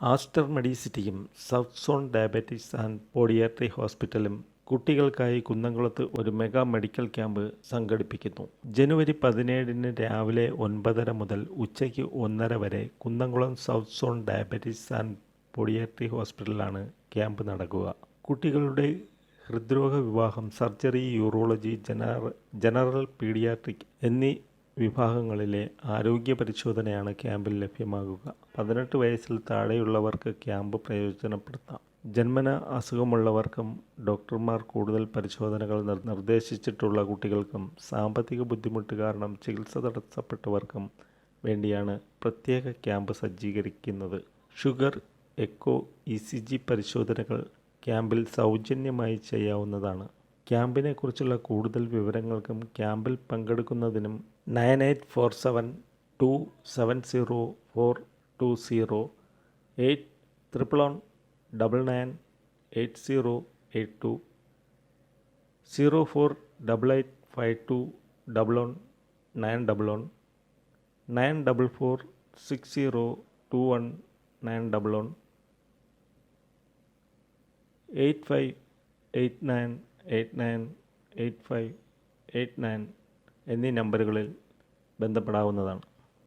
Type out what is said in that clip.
Aster മെഡിസിറ്റിയും South Zone Diabetics and Podiatry ഹോസ്പിറ്റലും കുട്ടികൾക്കായി കുന്നംകുളത്ത് ഒരു മെഗാ മെഡിക്കൽ ക്യാമ്പ് സംഘടിപ്പിക്കുന്നു. ജനുവരി പതിനേഴിന് രാവിലെ ഒൻപതര മുതൽ ഉച്ചയ്ക്ക് ഒന്നര വരെ Kunnamkulam South Zone Diabetics and Podiatry ഹോസ്പിറ്റലിലാണ് ക്യാമ്പ് നടക്കുക. കുട്ടികളുടെ ഹൃദ്രോഗ വിവാഹം surgery urology general general paediatric എന്നീ വിഭാഗങ്ങളിലെ ആരോഗ്യ പരിശോധനയാണ് ക്യാമ്പിൽ ലഭ്യമാകുക. പതിനെട്ട് വയസ്സിൽ താഴെയുള്ളവർക്ക് ക്യാമ്പ് പ്രയോജനപ്പെടുത്താം. ജന്മന അസുഖമുള്ളവർക്കും ഡോക്ടർമാർ കൂടുതൽ പരിശോധനകൾ നിർദ്ദേശിച്ചിട്ടുള്ള കുട്ടികൾക്കും സാമ്പത്തിക ബുദ്ധിമുട്ട് കാരണം ചികിത്സ തടസ്സപ്പെട്ടവർക്കും വേണ്ടിയാണ് പ്രത്യേക camp സജ്ജീകരിക്കുന്നത്. Sugar echo E C G പരിശോധനകൾ ക്യാമ്പിൽ സൗജന്യമായി ചെയ്യാവുന്നതാണ്. ക്യാമ്പിനെ കുറിച്ചുള്ള കൂടുതൽ വിവരങ്ങൾക്കും ക്യാമ്പിൽ പങ്കെടുക്കുന്നതിനും nine eight four seven two seven zero four two zero eight triple one double nine eight zero eight two zero four double eight five two double one nine double one nine double four six zero two one nine double one eight five eight nine eight nine eight five eight nine എന്നീ നമ്പറുകളിൽ ബന്ധപ്പെടാവുന്നതാണ്.